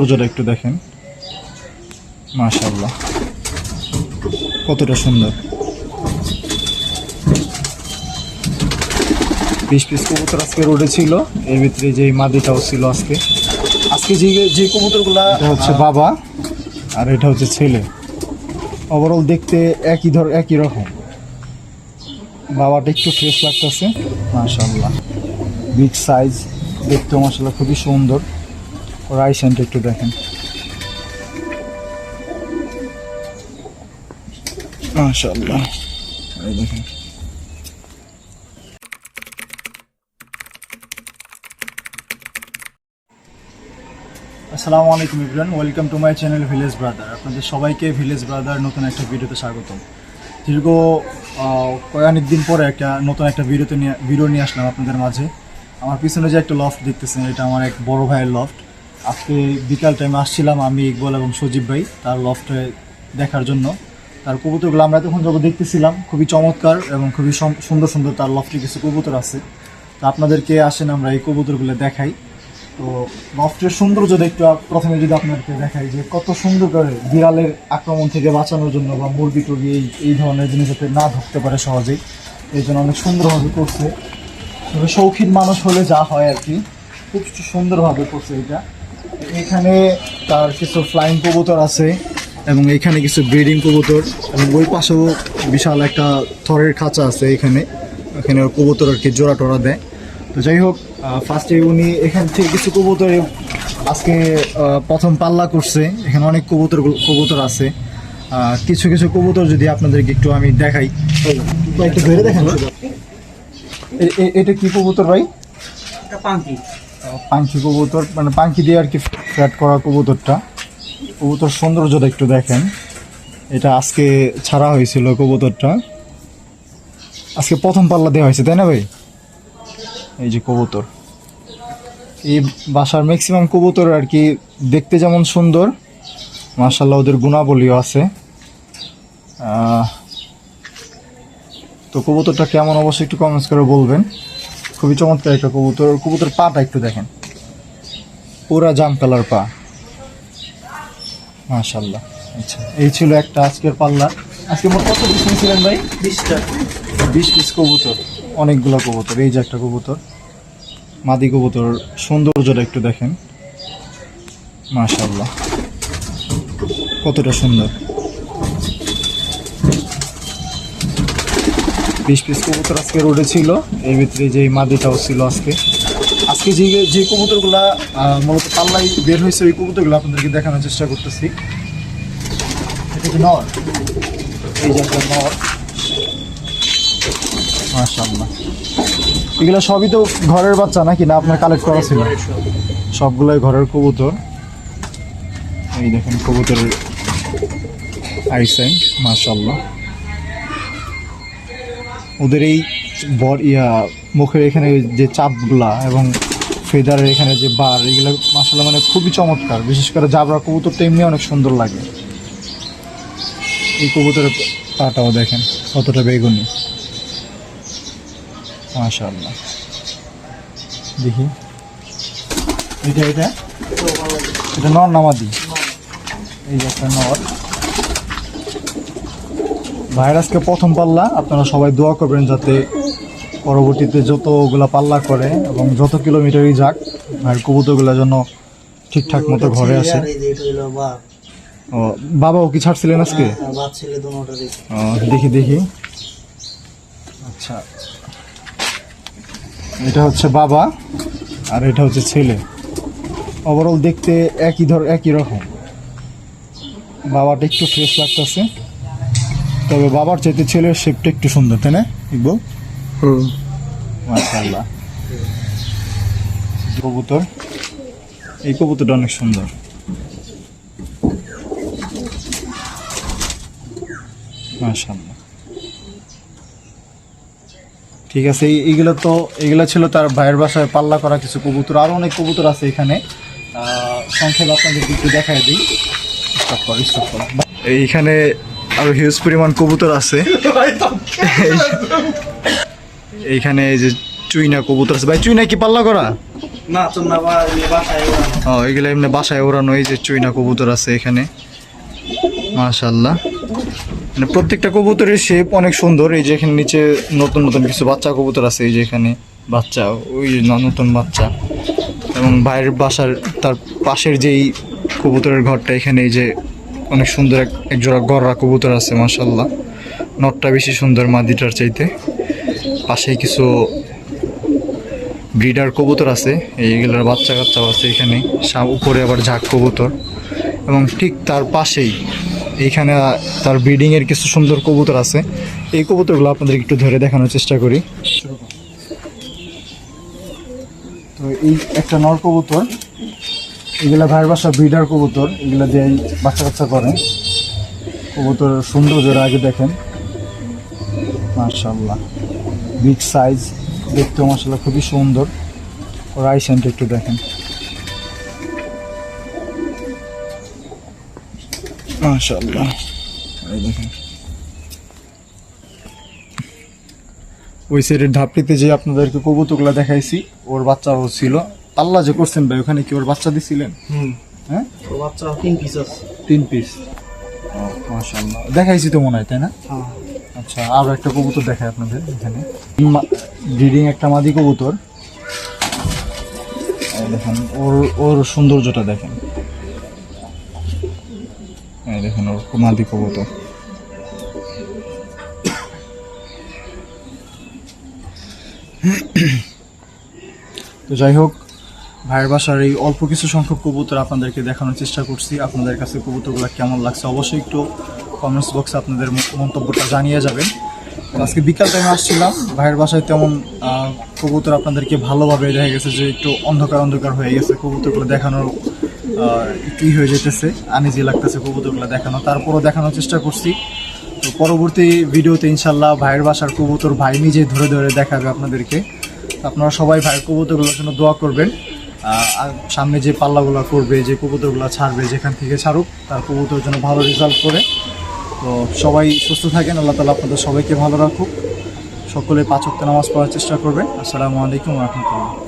সৌন্দর্যটা একটু দেখেন। মাশাল্লাহ কতটা সুন্দর। বিশ পিস কবুতর আজকে রোডে ছিল। এর ভিতরে যে মাদিটাও ছিল আজকে। আজকে যে যে কবুতরগুলা এটা হচ্ছে বাবা আর এটা হচ্ছে ছেলে। ওভারঅল দেখতে একই ধর একই রকম। বাবাটা একটু ফ্রেশ লাগতেছে। মাশাল্লাহ বিগ সাইজ দেখতেও মাশাল্লাহ খুবই সুন্দর। ওর আইসেন্ট একটু দেখেন। দেখেন। আসসালামু আলাইকুম Ibran welcome to my channel village brother আপনাদের সবাইকে ভিলেজ ব্রাদার নতুন একটা ভিডিওতে স্বাগতম। দীর্ঘ কয়েক দিন পরে একটা নতুন একটা ভিডিওতে নিয়ে ভিডিও নিয়ে আসলাম আপনাদের মাঝে। আমার পিছনে যে একটা লফট দেখতেছেন, এটা আমার এক বড় ভাইয়ের লফট আজকে বিকাল টাইমে আসছিলাম আমি ইকবল এবং সজীব ভাই, তার লফটে দেখার জন্য। তার কবুতরগুলো আমরা তখন যখন দেখতেছিলাম, খুবই চমৎকার এবং খুবই সুন্দর সুন্দর তার লফটে কিছু কবুতর আছে। তো আপনাদেরকে আসেন, আমরা এই কবুতরগুলো দেখাই। তো লফটের সৌন্দর্য দেখতে প্রথমে যদি আপনাদেরকে দেখাই যে কত সুন্দর করে বিড়ালের আক্রমণ থেকে বাঁচানোর জন্য বা মুরগি টুরগি এই এই ধরনের জিনিস যাতে না ঢুকতে পারে সহজেই। এই জন্য অনেক সুন্দরভাবে করছে। শৌখিন মানুষ হলে যা হয় আর কি, খুব সুন্দরভাবে করছে এটা। এখানে তার কিছু ফ্লাইং কবুতর আছে এবং এখানে কিছু ব্রিডিং কবুতর এবং ওই পাশেও বিশাল একটা থরের খাঁচা আছে এখানে। এখানে ওর কবুতর আর কি জোড়া টোড়া দেয়। তো যাই হোক ফার্স্টে উনি এখান থেকে কিছু কবুতর আজকে প্রথম পাল্লা করছে। এখানে অনেক কবুতর কবুতর আছে। কিছু কিছু কবুতর যদি আপনাদেরকে একটু আমি দেখাই। একটু ধরে দেখেন। এটা কি কবুতর ভাই? এটা পাঙ্কি। পাঙ্কি কবুতর মানে পাঙ্কি দিয়ে আর কি ফ্ল্যাট করা কবুতরটা। কবুতর সৌন্দর্যটা একটু দেখেন। এটা আজকে ছাড়া হয়েছিল কবুতরটা। আজকে প্রথম পাল্লা দেওয়া হয়েছে, তাই না ভাই? এই যে কবুতর। এই বাসার ম্যাক্সিমাম কবুতর আর কি দেখতে যেমন সুন্দর মার্শাল্লাহ ওদের গুণাবলীও আছে। তো কবুতরটা কেমন, অবশ্যই একটু কমেন্টস করে বলবেন। খুবই চমৎকার একটা কবুতর। কবুতর পাটা একটু দেখেন। পুরা জাম কালার পা। মাশাল্লাহ আচ্ছা এই ছিল একটা আজকের পাল্লা। আজকে মোট কত পিস নিয়েছিলেন ভাই? বিশটা। বিশ পিস কবুতর। অনেকগুলো কবুতর। এই যে একটা কবুতর। মাদি কবুতর। সৌন্দর্যটা একটু দেখেন। মাশাল্লাহ কতটা সুন্দর। বিশ পিস কবুতর আজকে রোডে ছিল। এর ভিতরে যে মাদিটাও ছিল আজকে। আজকে যে যে কবুতরগুলা মূলত পাল্লাই বের হয়েছে, ওই কবুতরগুলো আপনাদেরকে দেখানোর চেষ্টা করতেছি। এটা নর? এই যে একটা নর। মাশাআল্লাহ। এগুলো সবই তো ঘরের বাচ্চা নাকি? না আপনার কালেক্ট করা ছিল? সবগুলোই ঘরের কবুতর। এই দেখেন কবুতরের আইসাইন মাশাআল্লাহ। ওদের এই বর, ইয়া, মুখের এখানে যে চাপগুলা এবং ফেদারের এখানে যে বার, এগুলো মাসাল্লাহ মানে খুবই চমৎকার। বিশেষ করে জাবরা কবুতরটা এমনি অনেক সুন্দর লাগে। এই কবুতরের পাটাও দেখেন, কতটা বেগুনি। মাশাআল্লাহ। দেখি। এটা এটা? এটা নর নামাদি। এই যে একটা নর। ভাইরাসকে প্রথম পাল্লা। আপনারা সবাই দোয়া করবেন যাতে পরবর্তীতে যতগুলা পাল্লা করে এবং যত কিলোমিটারই যাক ভাইয়ের কবুতরগুলো যেন ঠিকঠাক মতো ঘরে আসে। ও বাবাও কি ছাড়ছিলেন আজকে? দুটোটারই ও, দেখি দেখি। আচ্ছা। এটা হচ্ছে বাবা আর এটা হচ্ছে ছেলে। ওভারঅল দেখতে একই ধর একই রকম। বাবাটা একটু ফ্রেশ লাগতেছে। তবে বাবার চাইতে ছেলের শেপটা একটু সুন্দর তাই না ইকবল? মাশাআল্লাহ। কবুতর এই কবুতরটা অনেক সুন্দর। মাশাআল্লাহ। ঠিক আছে এইগুলো তো এইগুলো ছিল তার ভাইয়ের বাসায় পাল্লা করা কিছু কবুতর। আরও অনেক কবুতর আছে এখানে। আহ, সংক্ষেপে আপনাদের একটু দেখায় দিই। স্টপ কর স্টপ কর। এইখানে আরও হিউজ পরিমাণ কবুতর আছে। এইখানে এই যে চুইনা কবুতর আছে। ভাই চুইনা কি পাল্লা করা? এমনি বাসায় ওড়ানো। ও এগুলো এমনি বাসায় ওড়ানো এই যে চুইনা কবুতর আছে এখানে। মাশাল্লাহ মানে প্রত্যেকটা কবুতরের শেপ অনেক সুন্দর। এই যে এখানে নিচে নতুন নতুন কিছু বাচ্চা কবুতর আছে এই যে এখানে বাচ্চা ওই নতুন বাচ্চা। এবং বাইরের বাসার তার পাশের যেই কবুতরের ঘরটা এখানে এই যে অনেক সুন্দর এক এক জোড়া গররা কবুতর আছে মাশাল্লাহ নটটা বেশি সুন্দর মাদিটার চাইতে। পাশেই কিছু ব্রিডার কবুতর আছে এইগুলোর বাচ্চা কাচ্চাও আছে এখানে। উপরে আবার ঝাঁক কবুতর। এবং ঠিক তার পাশেই এইখানে তার ব্রিডিংয়ের কিছু সুন্দর কবুতর আছে। এই কবুতরগুলো আপনাদের একটু ধরে দেখানোর চেষ্টা করি। তো এই একটা নর কবুতর। এগুলা ভাইয়ের বাসা ব্রিডার কবুতর, এগুলা দিয়ে বাচ্চা কাচ্চা করে। কবুতর সুন্দর জোড়া আগে দেখেন। মাশাল্লাহ বিগ সাইজ দেখতেও মাশাল্লাহ খুবই সুন্দর। আই সেন্ট একটু দেখেন। মাশাল্লাহ এই দেখেন। ওই সাইডের ধাপড়িতে যে আপনাদেরকে কবুতরগুলো দেখাইছি, ওর বাচ্চাও ছিল। আল্লাহ যে করছেন ভাই ওখানে কি ওর বাচ্চা দিছিলেন? হ্যাঁ? বাচ্চা তিন পিস আছে। তিন পিস মাশাল্লাহ দেখাইছি তো মনে হয় তাই না? হ্যাঁ। আচ্ছা আরও একটা কবুতর দেখায় আপনাদের এখানে। ব্রিডিং একটা মাদি কবুতর। দেখেন ওর ওর সৌন্দর্যটা দেখেন। এই দেখেন ওর মাদি কবুতর। তো যাই হোক ভাইয়ের বাসার এই অল্প কিছু সংখ্যক কবুতর আপনাদেরকে দেখানোর চেষ্টা করছি। আপনাদের কাছে কবুতরগুলো কেমন লাগছে অবশ্যই একটু কমেন্টস বক্সে আপনাদের মন্তব্যটা জানিয়ে যাবেন। আজকে বিকাল টাইমে আসছিলাম, ভাইয়ের বাসায় তেমন কবুতর আপনাদেরকে ভালোভাবে দেখা গেছে যে একটু অন্ধকার অন্ধকার হয়ে গেছে। কবুতরগুলো দেখানোর ই হয়ে যেতেছে, আনিজি লাগতেছে কবুতরগুলো দেখানো। তারপরও দেখানোর চেষ্টা করছি। তো পরবর্তী ভিডিওতে ইনশাল্লাহ ভাইয়ের বাসার কবুতর ভাই নিজে ধরে ধরে দেখাবে আপনাদেরকে। আপনারা সবাই ভাইয়ের কবুতরগুলোর জন্য দোয়া করবেন। সামনে যে পাল্লাগুলো করবে, যে কবুতরগুলো ছাড়বে, যেখান থেকে ছাড়ুক, তার কবুতর জন্য ভালো রেজাল্ট করে। তো সবাই সুস্থ থাকেন, আল্লাহ তালা আপনাদের সবাইকে ভালো রাখুক। সকলে পাঁচ নামাজ পড়ার চেষ্টা করবেন। আসসালামু আলাইকুম রহমতুল্লাহ।